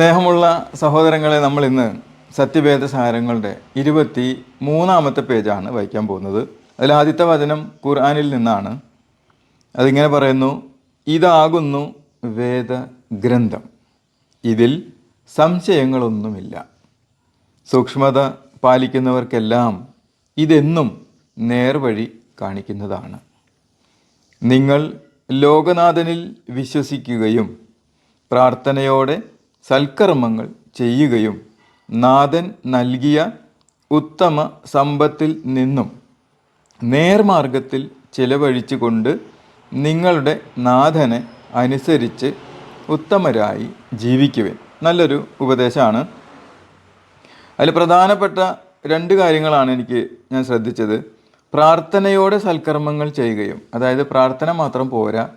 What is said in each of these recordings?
സ്നേഹമുള്ള സഹോദരങ്ങളെ നമ്മൾ ഇന്ന് സത്യവേദ സാരങ്ങളുടെ ഇരുപത്തി മൂന്നാമത്തെ പേജാണ് വായിക്കാൻ പോകുന്നത്. അതിൽ ആദ്യത്തെ വചനം ഖുർആാനിൽ നിന്നാണ്. അതിങ്ങനെ പറയുന്നു ഇതാകുന്നു വേദഗ്രന്ഥം. ഇതിൽ സംശയങ്ങളൊന്നുമില്ല. സൂക്ഷ്മത പാലിക്കുന്നവർക്കെല്ലാം ഇതെന്നും നേർവഴി കാണിക്കുന്നതാണ്. നിങ്ങൾ ലോകനാഥനിൽ വിശ്വസിക്കുകയും പ്രാർത്ഥനയോടെ സൽക്കർമ്മങ്ങൾ ചെയ്യുകയും നാഥൻ നൽകിയ ഉത്തമ സമ്പത്തിൽ നിന്നും നേർമാർഗത്തിൽ ചിലവഴിച്ചുകൊണ്ട് നിങ്ങളുടെ നാഥനെ അനുസരിച്ച് ഉത്തമരായി ജീവിക്കുവിൻ. നല്ലൊരു ഉപദേശമാണ്. അതിൽ പ്രധാനപ്പെട്ട രണ്ട് കാര്യങ്ങളാണ് എനിക്ക് ഞാൻ ശ്രദ്ധിച്ചത്. പ്രാർത്ഥനയോടെ സൽക്കർമ്മങ്ങൾ ചെയ്യുകയും അതായത് പ്രാർത്ഥന മാത്രം പോരാ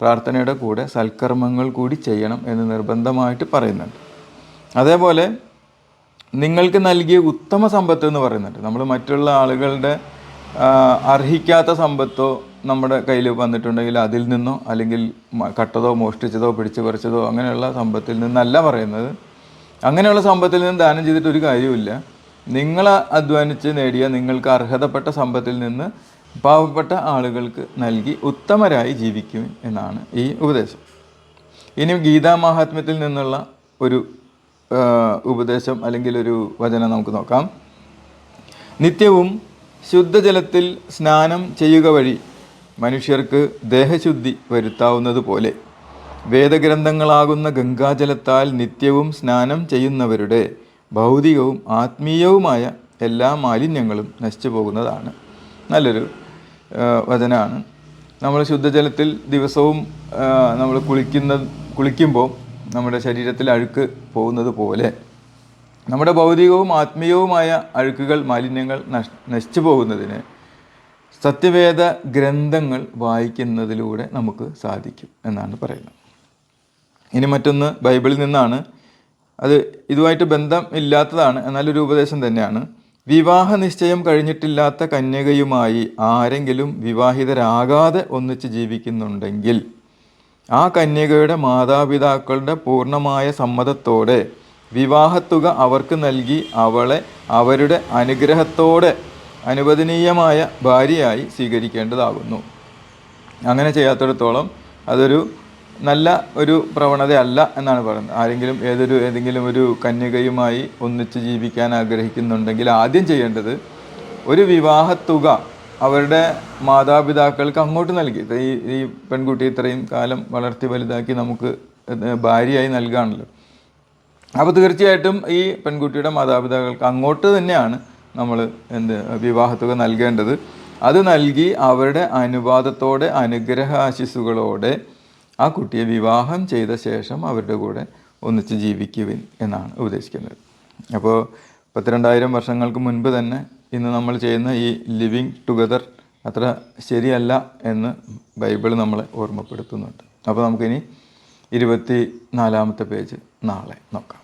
പ്രാർത്ഥനയുടെ കൂടെ സൽക്കർമ്മങ്ങൾ കൂടി ചെയ്യണം എന്ന് നിർബന്ധമായിട്ട് പറയുന്നുണ്ട്. അതേപോലെ നിങ്ങൾക്ക് നൽകിയ ഉത്തമ സമ്പത്ത് എന്ന് പറയുന്നുണ്ട്. നമ്മൾ മറ്റുള്ള ആളുകളുടെ അർഹിക്കാത്ത സമ്പത്തോ നമ്മുടെ കയ്യിൽ വന്നിട്ടുണ്ടെങ്കിൽ അതിൽ നിന്നോ അല്ലെങ്കിൽ കട്ടതോ മോഷ്ടിച്ചതോ പിടിച്ചു പറിച്ചതോ അങ്ങനെയുള്ള സമ്പത്തിൽ നിന്നല്ല പറയുന്നത്. അങ്ങനെയുള്ള സമ്പത്തിൽ നിന്ന് ദാനം ചെയ്തിട്ട് ഒരു കാര്യവുമില്ല. നിങ്ങൾ അധ്വാനിച്ച് നേടിയ നിങ്ങൾക്ക് അർഹതപ്പെട്ട സമ്പത്തിൽ നിന്ന് പാവപ്പെട്ട ആളുകൾക്ക് നൽകി ഉത്തമരായി ജീവിക്കും എന്നാണ് ഈ ഉപദേശം. ഇനി ഗീതാ മഹാത്മ്യത്തിൽ നിന്നുള്ള ഒരു ഉപദേശം അല്ലെങ്കിൽ ഒരു വചനം നമുക്ക് നോക്കാം. നിത്യവും ശുദ്ധജലത്തിൽ സ്നാനം ചെയ്യുക വഴി മനുഷ്യർക്ക് ദേഹശുദ്ധി വരുത്താവുന്നത് പോലെ വേദഗ്രന്ഥങ്ങളാകുന്ന ഗംഗാജലത്താൽ നിത്യവും സ്നാനം ചെയ്യുന്നവരുടെ ഭൗതികവും ആത്മീയവുമായ എല്ലാ മാലിന്യങ്ങളും നശിച്ചു പോകുന്നതാണ്. നല്ലൊരു വചനമാണ് നമ്മൾ ശുദ്ധജലത്തിൽ ദിവസവും നമ്മൾ കുളിക്കുന്ന കുളിക്കുമ്പോൾ നമ്മുടെ ശരീരത്തിൽ അഴുക്ക് പോകുന്നത് പോലെ നമ്മുടെ ഭൗതികവും ആത്മീയവുമായ അഴുക്കുകൾ മാലിന്യങ്ങൾ നശ് നശിച്ചു പോകുന്നതിന് സത്യവേദ ഗ്രന്ഥങ്ങൾ വായിക്കുന്നതിലൂടെ നമുക്ക് സാധിക്കും എന്നാണ് പറയുന്നത്. ഇനി മറ്റൊന്ന് ബൈബിളിൽ നിന്നാണ്. അത് ഇതുമായിട്ട് ബന്ധം ഇല്ലാത്തതാണ്. എന്നാലൊരു ഉപദേശം തന്നെയാണ്. വിവാഹ നിശ്ചയം കഴിഞ്ഞിട്ടില്ലാത്ത കന്യകയുമായി ആരെങ്കിലും വിവാഹിതരാകാതെ ഒന്നിച്ച് ജീവിക്കുന്നുണ്ടെങ്കിൽ ആ കന്യകയുടെ മാതാപിതാക്കളുടെ പൂർണമായ സമ്മതത്തോടെ വിവാഹത്തുക അവർക്ക് നൽകി അവളെ അവരുടെ അനുഗ്രഹത്തോടെ അനുവദനീയമായ ഭാര്യയായി സ്വീകരിക്കേണ്ടതാകുന്നു. അങ്ങനെ ചെയ്യാത്തിടത്തോളം അതൊരു നല്ല ഒരു പ്രവണതയല്ല എന്നാണ് പറയുന്നത്. ആരെങ്കിലും ഏതൊരു ഏതെങ്കിലും ഒരു കന്യകയുമായി ഒന്നിച്ച് ജീവിക്കാൻ ആഗ്രഹിക്കുന്നുണ്ടെങ്കിൽ ആദ്യം ചെയ്യേണ്ടത് ഒരു വിവാഹ തുക അവരുടെ മാതാപിതാക്കൾക്ക് അങ്ങോട്ട് നൽകി. ഈ ഈ പെൺകുട്ടി ഇത്രയും കാലം വളർത്തി വലുതാക്കി നമുക്ക് ഭാര്യയായി നൽകുകയാണല്ലോ അപ്പോൾ തീർച്ചയായിട്ടും ഈ പെൺകുട്ടിയുടെ മാതാപിതാക്കൾക്ക് അങ്ങോട്ട് തന്നെയാണ് നമ്മൾ എന്ത് വിവാഹത്തുക നൽകേണ്ടത്. അത് നൽകി അവരുടെ അനുവാദത്തോടെ അനുഗ്രഹ ആശിസ്സുകളോടെ ആ കുട്ടിയെ വിവാഹം ചെയ്ത ശേഷം അവരുടെ കൂടെ ഒന്നിച്ച് ജീവിക്കുവിൻ എന്നാണ് ഉപദേശിക്കുന്നത്. അപ്പോൾ പത്തിരണ്ടായിരം വർഷങ്ങൾക്ക് മുൻപ് തന്നെ ഇന്ന് നമ്മൾ ചെയ്യുന്ന ഈ ലിവിങ് ടുഗദർ അത്ര ശരിയല്ല എന്ന് ബൈബിൾ നമ്മളെ ഓർമ്മപ്പെടുത്തുന്നുണ്ട്. അപ്പോൾ നമുക്കിനി ഇരുപത്തി നാലാമത്തെ പേജ് നാളെ നോക്കാം.